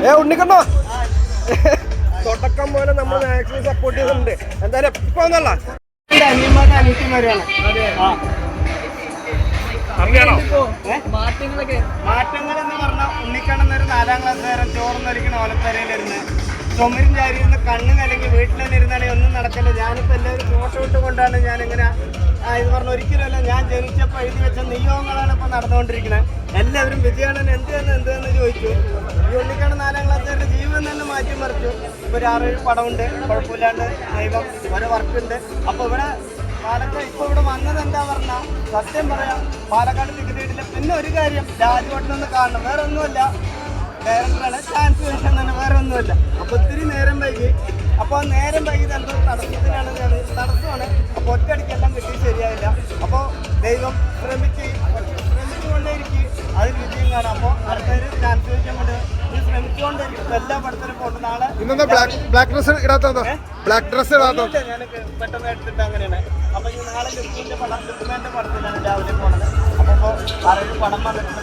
ഏ ഉണ്ണിക്കണ്ണോ? തുടക്കം പോലെ നമ്മൾ മാക്സിമം സപ്പോർട്ട് ചെയ്യുന്നുണ്ട് എന്തായാലും എപ്പോ എന്നല്ല അനിയന്മാരുടെ അനിയത്തിമാരാണ് മാറ്റങ്ങളൊക്കെ. മാറ്റങ്ങൾ എന്ന് പറഞ്ഞാൽ ഉണ്ണിക്കണ്ണൻ ഒരു നാലാം ക്ലാസ് വരെ ചോർന്നൊലിക്കണ ഓലത്തരയിലിരുന്ന് ചുമരും ചാരി ഇരുന്ന് കണ്ണ് കലങ്ങി വീട്ടിൽ തന്നെ ഇരുന്നാലേ ഒന്നും നടക്കില്ല? ഞാനിപ്പോൾ എല്ലാവരും ഫോട്ടോ ഇട്ട് കൊണ്ടാണ് ഞാനിങ്ങനെ ഇത് പറഞ്ഞ ഒരിക്കലുമല്ല ഞാൻ ജനിച്ചപ്പോൾ എഴുതി വെച്ച നിയോഗങ്ങളാണ് ഇപ്പോൾ നടന്നുകൊണ്ടിരിക്കുന്നത് എല്ലാവരും വിജയാണൻ എന്ത് തന്നെ എന്ത് ഒരു ആറേഴ് പടമുണ്ട്. കുഴപ്പമില്ലാണ്ട് ദൈവം ഓരോ വർക്കുണ്ട്. അപ്പോൾ ഇവിടെ പാലക്കാട് ഇപ്പൊ ഇവിടെ വന്നത് എന്താ പറഞ്ഞ സത്യം പറയാം പാലക്കാട് ടിക്കറ്റ് പിന്നെ ഒരു കാര്യം രാജവട്ടം കാണണം. വേറെ ഒന്നുമില്ല. ഡയറക്ടറാണ് ചാൻസ് വേഷം തന്നെ വേറെ ഒന്നുമില്ല. അപ്പൊ ഒത്തിരി നേരം വൈകി. അപ്പൊ ആ നേരം വൈകി എന്തോ തടസ്സത്തിനാണ് തടസ്സമാണ്. അപ്പൊ ഒറ്റടിക്കെല്ലാം കിട്ടി ശരിയായില്ല. അപ്പൊ ദൈവം ശ്രമിച്ച് ശ്രമിച്ചുകൊണ്ടേയിരിക്കും അതിൽ വിജയം കാണാം. അപ്പൊ അടുത്തൊരു ചാൻസ് ചോദിക്കാൻ വേണ്ടി ശ്രമിച്ചുകൊണ്ട് എല്ലാ പടത്തിലും പോട്ടെ നാളെ ഇന്നത്തെ ബ്ലാക്ക് ബ്ലാക്ക് ഡ്രസ് ഇടാത്തതോ. ബ്ലാക്ക് ഡ്രസ് ഇടാത്തോ ഞാൻ പെട്ടെന്ന് എടുത്തിട്ട് അങ്ങനെയാണ്. അപ്പൊ ഈ നാളെ ലുക്കിന്റെ പടം ലുക്കുമാന്റെ പടത്തിലാണ് രാവിലെ പോണത്. അപ്പൊ ആറേഴ് പടം വന്നിട്ട്